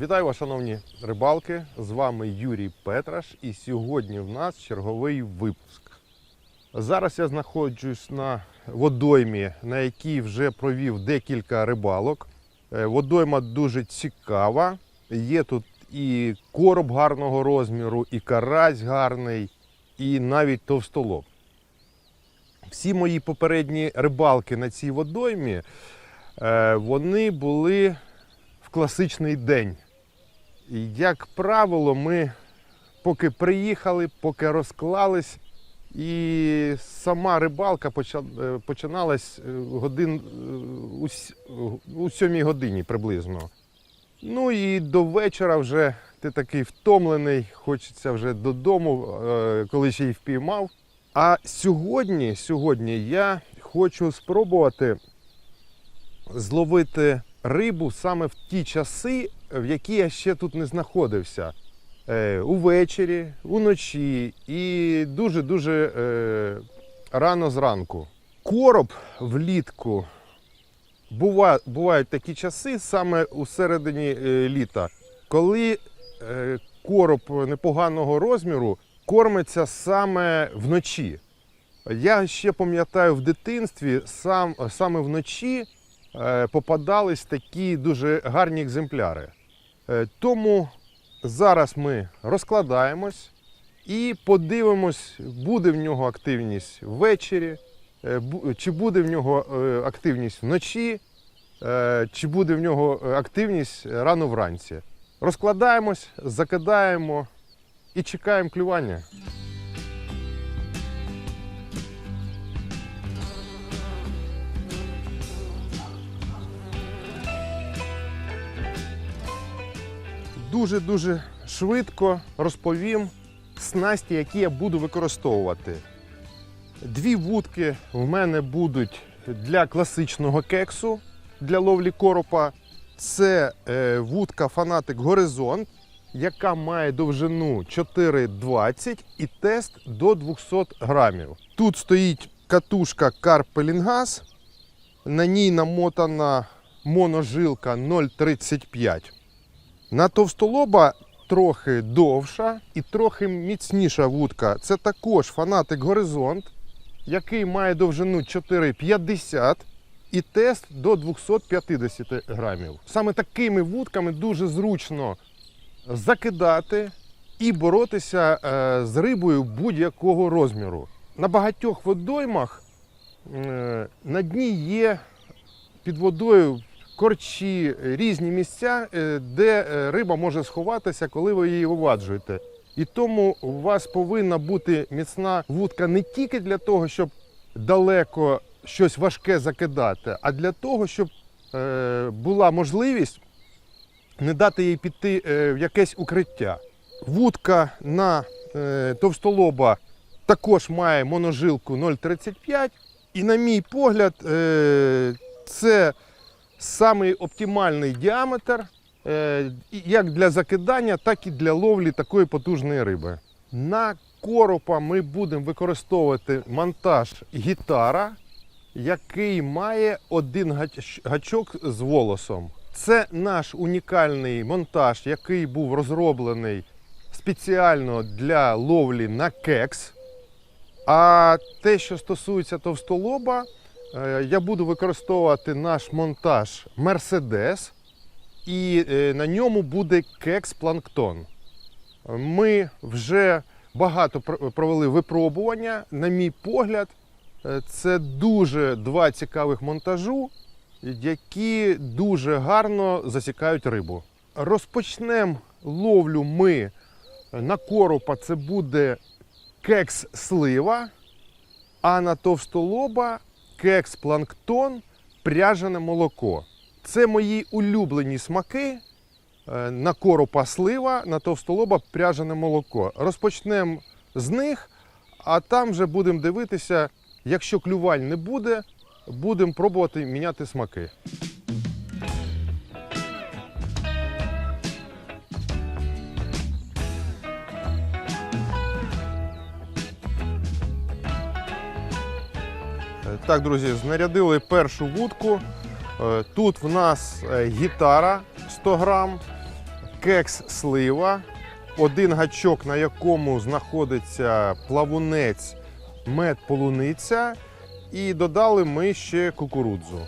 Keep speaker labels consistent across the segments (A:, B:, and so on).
A: Вітаю вас, шановні рибалки! З вами Юрій Петраш, і сьогодні в нас черговий випуск. Зараз я знаходжусь на водоймі, на якій вже провів декілька рибалок. Е, Водойма дуже цікава. Є тут і короб гарного розміру, і карась гарний, і навіть товстолоб. Всі мої попередні рибалки на цій водоймі е, вони були в класичний день. Як правило, ми поки приїхали, поки розклались, і сама рибалка е, починалась е, годин е, у, сьомій годині приблизно. Ну і до вечора вже ти такий втомлений, хочеться вже додому, коли ще й впіймав. А сьогодні, сьогодні я хочу спробувати зловити рибу саме в ті часи, в які я ще тут не знаходився. Е, увечері, уночі і дуже-дуже е, рано зранку. Короб влітку бува, бувають такі часи саме у середині е, літа, коли е, короб непоганого розміру кормиться саме вночі. Я ще пам'ятаю в дитинстві, сам, саме вночі е, попадались такі дуже гарні екземпляри. Е, Тому зараз ми розкладаємось і подивимось, буде в нього активність ввечері, е, чи буде в нього е, активність вночі, чи буде в нього активність рано вранці. Розкладаємось, закидаємо і чекаємо клювання. Дуже-дуже швидко розповім снасті, які я буду використовувати. Дві вудки в мене будуть для класичного кексу для ловлі коропа. Це е, вудка Фанатик Горизонт, яка має довжину 4,20 і тест до 200 грамів. Тут стоїть катушка Pelingas, на ній намотана моножилка 0,35. На товстолоба трохи довша і трохи міцніша вудка. Це також фанатик Горизонт, який має довжину 4,50 і тест до 250 грамів. Саме такими вудками дуже зручно закидати і боротися е, з рибою будь-якого розміру. На багатьох водоймах е, на дні є під водою корчі, різні місця, е, де е, риба може сховатися, коли ви її виваджуєте. І тому у вас повинна бути міцна вудка не тільки для того, щоб далеко щось важке закидати, а для того, щоб е, була можливість не дати їй піти е, в якесь укриття. Вудка на е, товстолоба також має моножилку 0,35. І, на мій погляд, е, це самий оптимальний діаметр е, як для закидання, так і для ловлі такої потужної риби. На коропа ми будемо використовувати монтаж гітара, який має один гачок з волосом. Це наш унікальний монтаж, який був розроблений спеціально для ловлі на кекс. А те, що стосується товстолоба, я буду використовувати наш монтаж Mercedes, і е, на ньому буде кекс планктон. Ми вже багато провели випробування. На мій погляд, е, це дуже два цікавих монтажу, які дуже гарно засікають рибу. Розпочнемо ловлю ми на коропа. Це буде кекс слива, а на товстолоба кекс планктон, пряжене молоко. Це мої улюблені смаки. Е, На коропа слива, на товстолоба пряжене молоко. Розпочнемо з них, а там вже будемо дивитися, якщо клюваль не буде, будемо пробувати міняти смаки. Так, друзі, знарядили першу вудку. Е, Тут в нас е, гітара 100 грам, кекс слива, один гачок, на якому знаходиться плавунець, мед полуниця, і додали ми ще кукурудзу.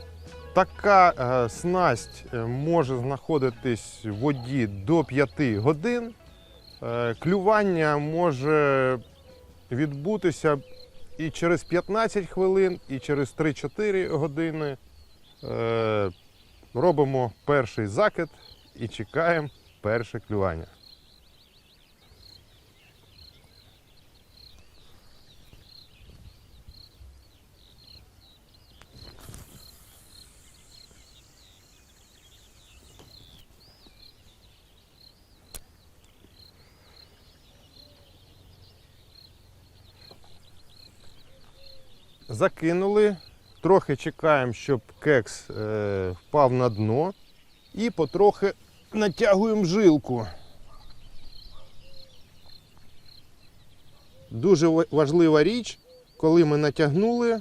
A: Така е, снасть може знаходитись в воді до 5 годин. Клювання може відбутися і через 15 хвилин, і через 3-4 години. Е, робимо перший закид і чекаємо перше клювання. Закинули, трохи чекаємо, щоб кекс е, впав на дно і потрохи натягуємо жилку. Дуже важлива річ, коли ми натягнули,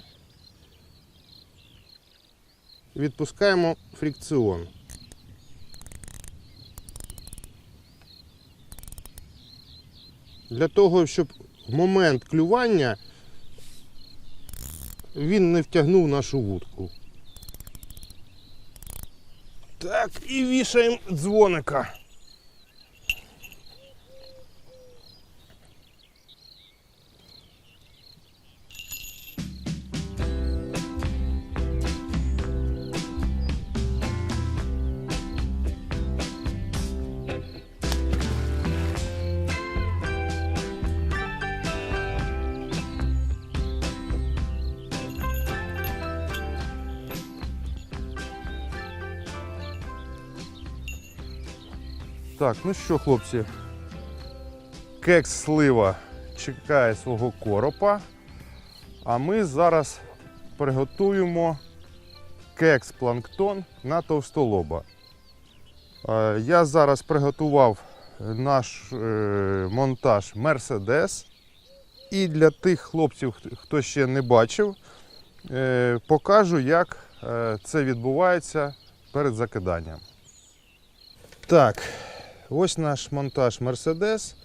A: відпускаємо фрикціон. Для того, щоб в момент клювання він не втягнув нашу вудку. Так, і вішаємо дзвоника. Так, ну що, хлопці, кекс слива чекає свого коропа, а ми зараз приготуємо кекс планктон на товстолоба. Я зараз приготував наш е, монтаж Mercedes. І для тих хлопців, хто- хто ще не бачив, е, покажу, як е, це відбувається перед закиданням. Так, ось наш монтаж Mercedes.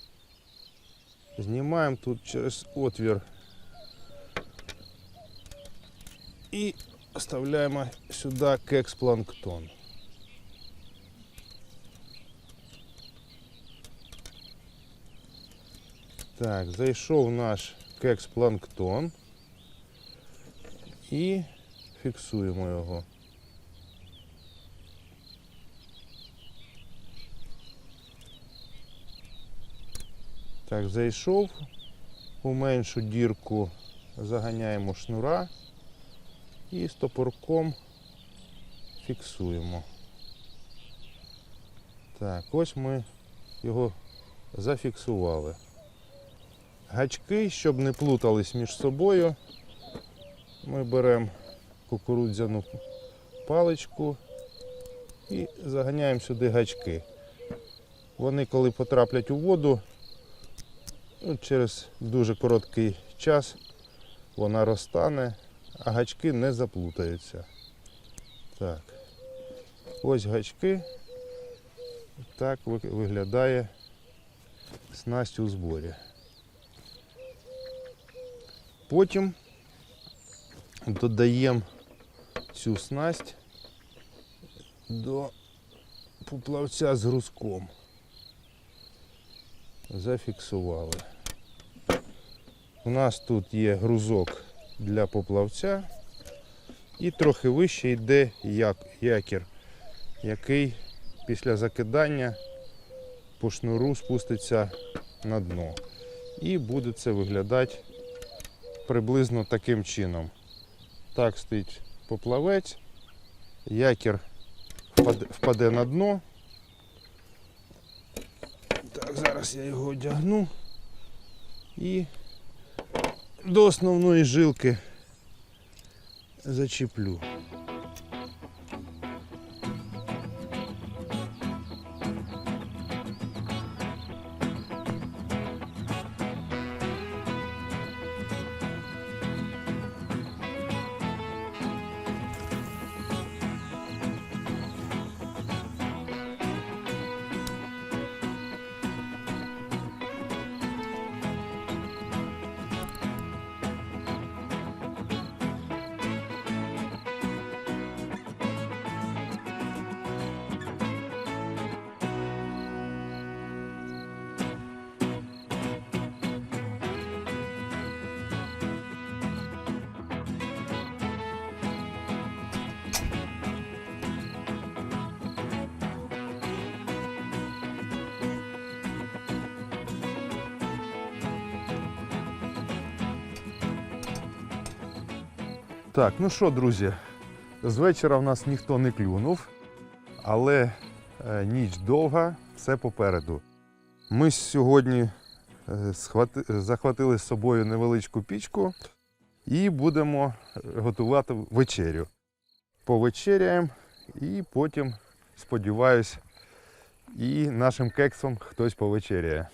A: Знімаємо тут через отвір і вставляємо сюди кекс планктон. Так, зайшов наш кекс планктон і фіксуємо його. Так, зайшов у меншу дірку, заганяємо шнура і стопорком фіксуємо. Так, ось ми його зафіксували. Гачки, щоб не плутались між собою, ми беремо кукурудзяну паличку і заганяємо сюди гачки. Вони, коли потраплять у воду, через дуже короткий час вона розтане, а гачки не заплутаються. Так. Ось гачки. Так виглядає снасть у зборі. Потім додаємо цю снасть до поплавця з грузком зафіксували. У нас тут є грузок для поплавця і трохи вище йде якір, який після закидання по шнуру спуститься на дно. І буде це виглядати приблизно таким чином. Так стоїть поплавець, якір впаде, на дно. Так, зараз я його одягну і до основної жилки зачіплю. Так, ну що, друзі, з вечора в нас ніхто не клюнув, але е, ніч довга, все попереду. Ми сьогодні е, захватили з собою невеличку пічку і будемо е, готувати вечерю. Повечеряємо і потім, сподіваюсь, і нашим кексом хтось повечеряє.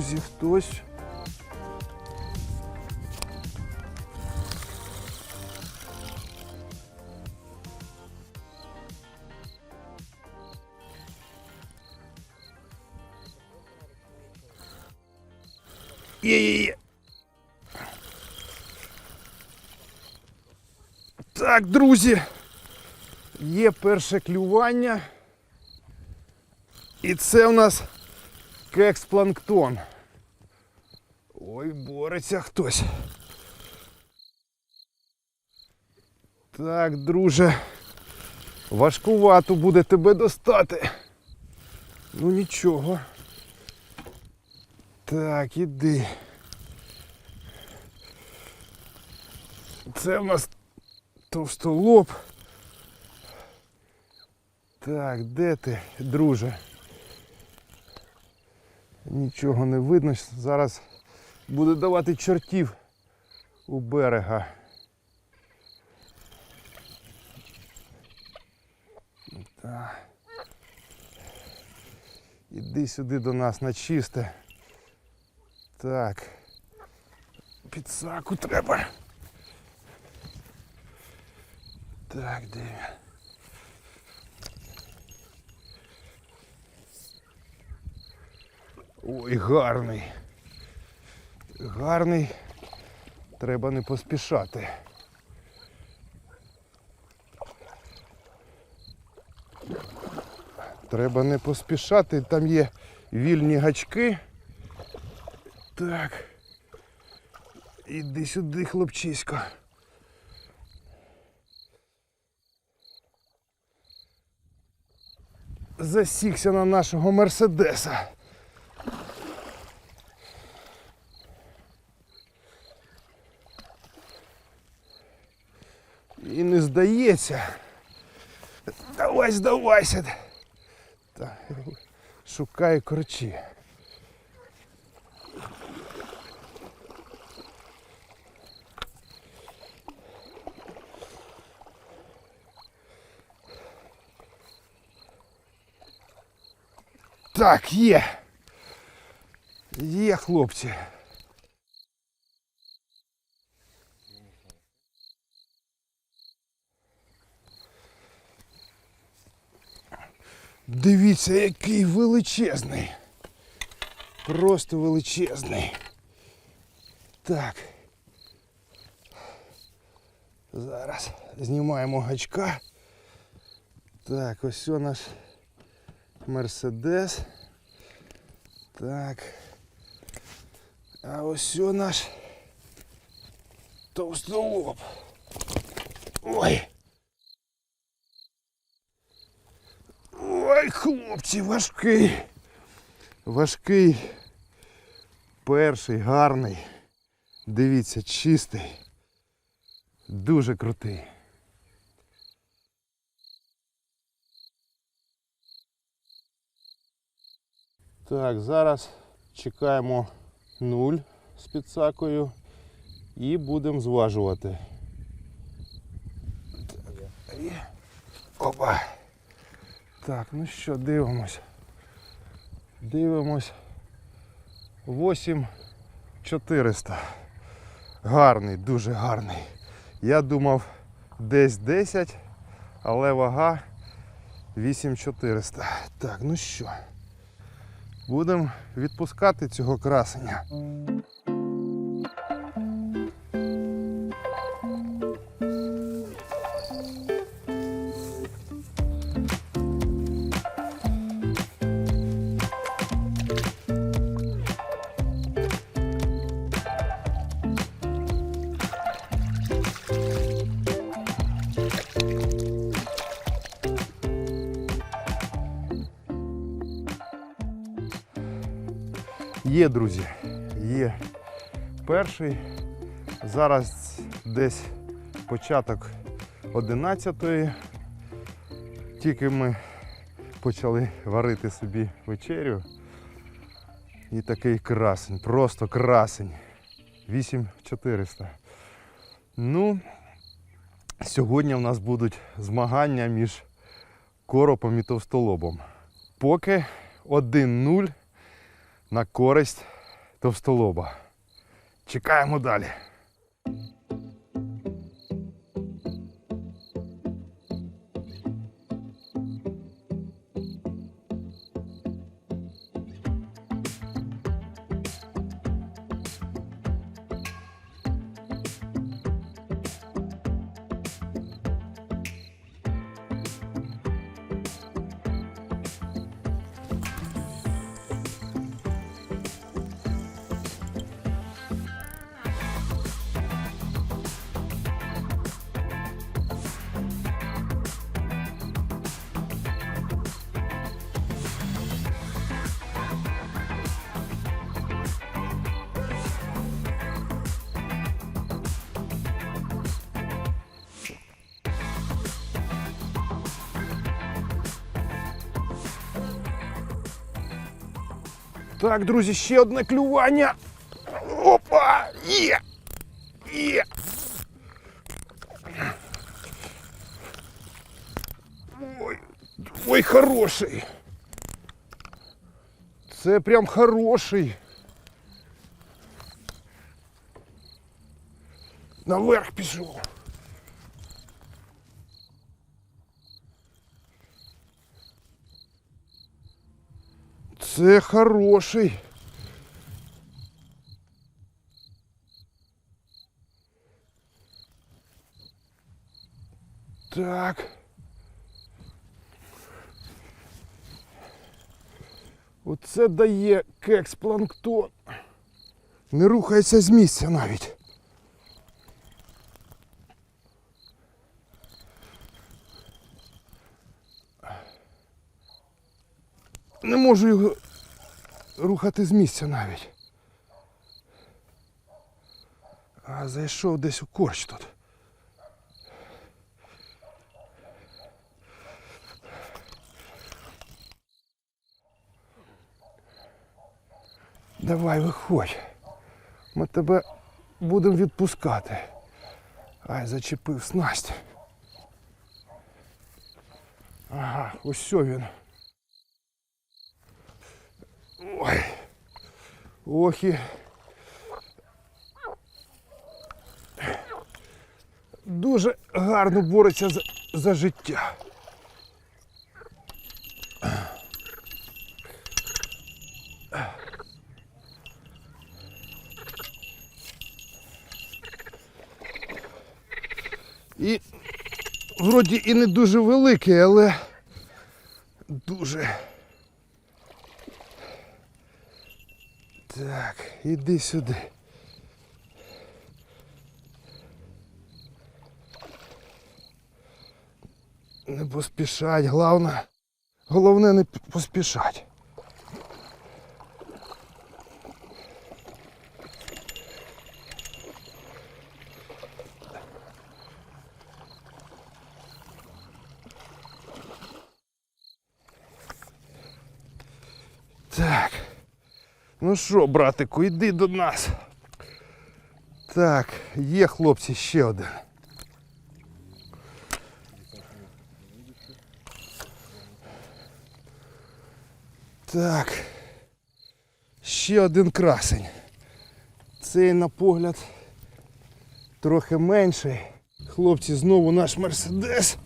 A: Друзі, хтось. Є-є-є. Так, друзі. Є перше клювання. І це у нас кекс-планктон. Ой, бореться хтось. Так, друже. Важкувато буде тебе достати. Ну нічого. Так, іди. Це в нас товстолоб. Так, де ти, друже? Нічого не видно. Зараз буде давати чортів у берега. Так. Іди сюди до нас на чисте. Так. Підсаку треба. Так, де? Ой, гарний. Гарний. Треба не поспішати. Треба не поспішати, там є вільні гачки. Так. Іди сюди, хлопчисько. Засікся на нашого мерседеса. здається. Давай, здавайся. Так, шукаю корчі. Так, є. Є, хлопці. Дивіться, який величезний. Просто величезний. Так. Зараз знімаємо гачка. Так, ось о наш Мерседес. Так. А ось о наш товстолоб. Ой. Ой, хлопці, важкий. Важкий. Перший, гарний. Дивіться, чистий. Дуже крутий. Так, зараз чекаємо нуль з підсакою і будемо зважувати. Так. Опа. Так, ну що, дивимось. Дивимось. 8400. Гарний, дуже гарний. Я думав десь 10, але вага 8400. Так, ну що, будемо відпускати цього красення. Є, друзі, є перший. Зараз десь початок 11-ї. Тільки ми почали варити собі вечерю. І такий красень, просто красень. 8400. Ну, сьогодні в нас будуть змагання між коропом і товстолобом. Поки 1-0 на користь товстолоба. Чекаємо далі. Так, друзі, ще одне клювання. Опа! Є! Є! Ой, ой, хороший. Це прям хороший. Наверх пішов. Це хороший. Так. Оце дає кекс планктон. Не рухається з місця навіть. Не можу його рухати з місця навіть. А зайшов десь у корч тут. Давай виходь. Ми тебе будемо відпускати. Ай, зачепив снасть. Ага, ось він. Ой. Ох. Дуже гарно бореться за, за життя. І вроді і не дуже великий, але дуже. Так, іди сюди. Не поспішать, головне. Головне не поспішать. Так. Ну що, братику, йди до нас. Так, є хлопці ще один. Так. Ще один красень. Цей на погляд трохи менший. Хлопці, знову наш мерседес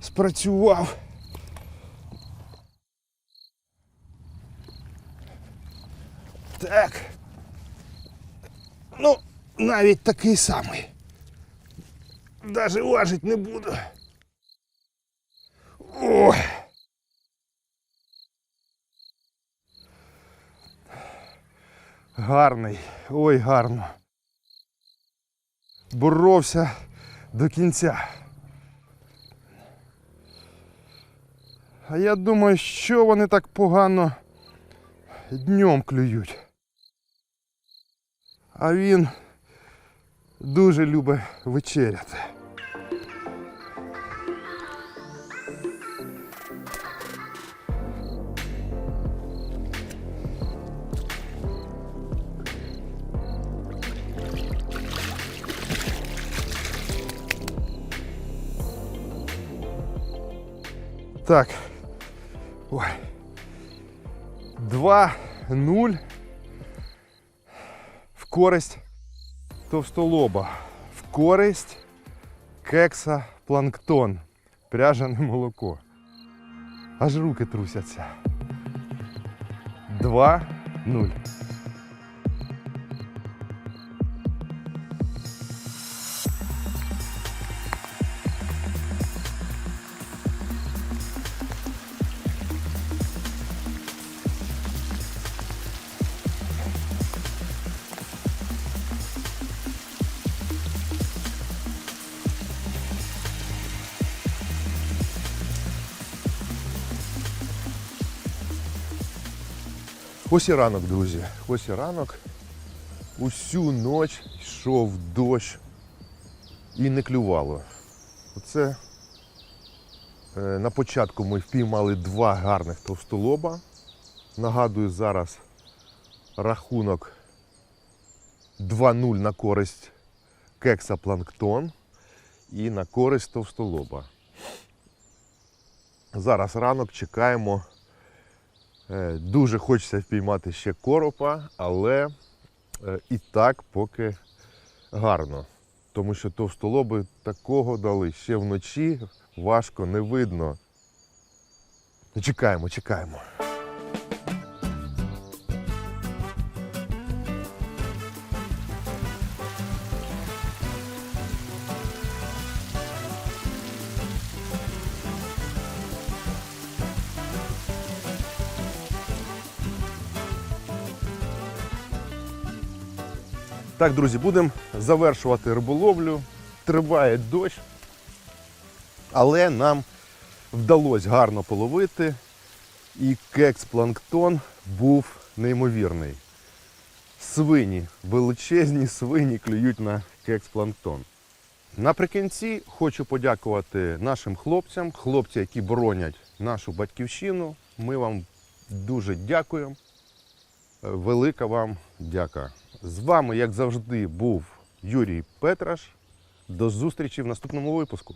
A: спрацював. Так. Ну, навіть такий самий. Даже важить не буду. Ой. Гарний, ой, гарно. Боровся до кінця. А я думаю, що вони так погано днем клюють. А він дуже любить вечеряти. Так. Ой. 2-0 в користь товстолоба. В користь кекса планктон. пряжане молоко. Аж руки трусяться. 2-0. Ось і ранок, друзі. Ось і ранок. Усю ніч йшов дощ і не клювало. Оце е, на початку ми впіймали два гарних товстолоба. Нагадую, зараз рахунок 2-0 на користь кекса планктон і на користь товстолоба. Зараз ранок чекаємо. Е, Дуже хочеться впіймати ще коропа, але е, і так поки гарно. Тому що товстолоби такого дали ще вночі, важко не видно. Чекаємо, чекаємо. Так, друзі, будемо завершувати риболовлю. Триває дощ, але нам вдалося гарно половити. І кекс-планктон був неймовірний. Свині, величезні свині клюють на кекс-планктон. Наприкінці хочу подякувати нашим хлопцям, хлопці, які боронять нашу батьківщину. Ми вам дуже дякуємо. Велика вам дяка. З вами, як завжди, був Юрій Петраш. До зустрічі в наступному випуску.